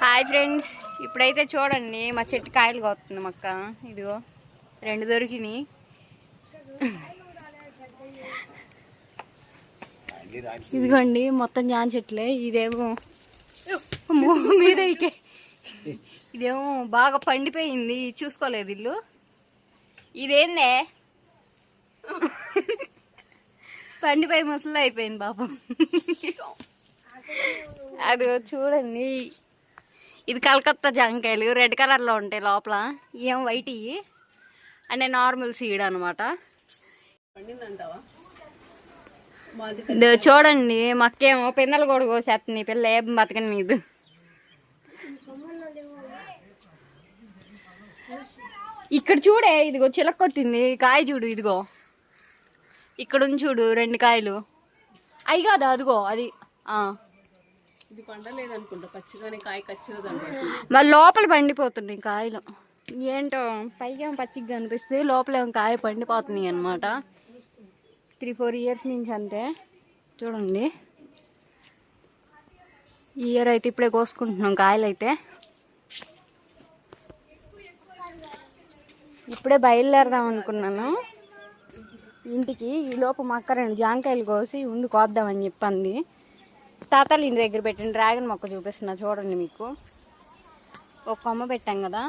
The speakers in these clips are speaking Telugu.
Hi friends. ఇప్పుడైతే చూడండి మా చెట్టు కాయలు కోస్తుంది మక్క ఇదిగో రెండు దొరికినాయి. ఇదిగోండి మొత్తం జాన్ చెట్లే. ఇదేమో మీద ఇకే. ఇదేమో బాగా పండిపోయింది చూసుకోలేదు ఇల్లు. ఇదేందే? పండిపోయి ముసలి అయిపోయింది పాపం. అది చూడండి. ఇది కలకత్తా జాంకాయలు రెడ్ కలర్లో ఉంటాయి లోపల. ఏం వైట్ ఇవి? అంటే నార్మల్ సీడ్ అనమాట మాది చూడండి మక్కేమో పిన్నలు కూడా కోసేస్తుంది పిల్ల ఏం బతకని నీదు ఇక్కడ చూడే ఇదిగో చిలక కొట్టింది కాయ చూడు ఇదిగో. ఇక్కడ ఉంది చూడు రెండు కాయలు. అవి కాదు అదిగో అది ఆ. ఇది పండలేదనుకుంటా పచ్చిగానే కాయ కచ్చిగా కనపడుతుంది మరి లోపల పండిపోతున్నాయి కాయలు. ఏంటో పైగా పచ్చిగా కనిపిస్తుంది లోపల కాయ పండిపోతున్నాయి అనమాట త్రీ ఫోర్ ఇయర్స్ నుంచి అంతే. చూడండి. ఈ ఇయర్ అయితే ఇప్పుడే కోసుకుంటున్నాం కాయలు అయితే ఇప్పుడే బయలుదేరదాం అనుకున్నాను. ఇంటికి ఈ లోపు మా అక్క రెండు జాంకాయలు కోసి ఉండి కోద్దామని చెప్పింది. తాతల ఇంటి దగ్గర పెట్టిన డ్రాగన్ మొక్క చూపిస్తున్నా చూడండి మీకు. ఒక కొమ్మ పెట్టాం కదా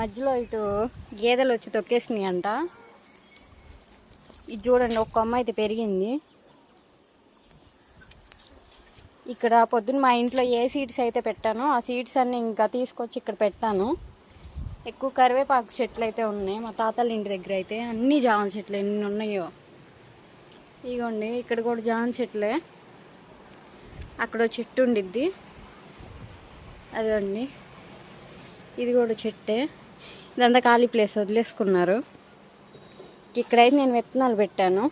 మధ్యలో ఇటు గేదెలు వచ్చి తొక్కేసినాయి అంట. ఇది చూడండి ఒక కొమ్మ అయితే పెరిగింది. ఇక్కడ పొద్దున్న మా ఇంట్లో ఏ సీడ్స్ అయితే పెట్టానో ఆ సీడ్స్ అన్నీ ఇంకా తీసుకొచ్చి ఇక్కడ పెట్టాను. ఎక్కువ కరివేపాకు చెట్లు అయితే ఉన్నాయి మా తాతల ఇంటి దగ్గర అయితే. అన్ని జామ చెట్లు ఎన్ని ఉన్నాయో. ఇగోండి ఇక్కడ కూడా జామ చెట్లే. అక్కడ చెట్టు ఉండిద్ది. అదండి ఇది కూడా చెట్టే. ఇదంతా ఖాళీ ప్లేస్ వదిలేసుకున్నారు. ఇక్కడైతే నేను విత్తనాలు పెట్టాను.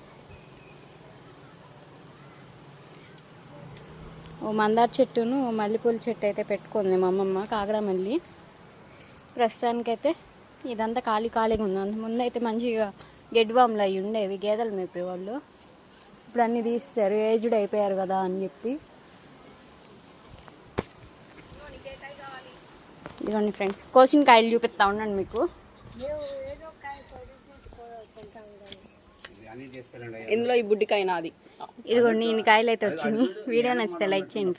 ఓ మందార చెట్టును ఓ మల్లెపూల చెట్టు అయితే పెట్టుకుంది మా అమ్మమ్మ కాగడ మల్లి. ప్రస్తుతానికైతే ఇదంతా ఖాళీ ఖాళీగా ఉంది. అంత ముందు అయితే మంచిగా గెడ్వాములు అవి ఉండేవి గేదెలు మేపేవాళ్ళు. ఇప్పుడు అన్నీ తీస్తారు ఏజ్డ్ అయిపోయారు కదా అని చెప్పి. ఇదిగోండి ఫ్రెండ్స్ కోసిన కాయలు చూపిస్తా ఉండండి మీకు. ఇందులో ఈ బుడ్డికాయ నాది. ఇదిగోండి ఇన్ని కాయలు అయితే వచ్చినాయి వీడియో నచ్చితే లైక్ చేయండి.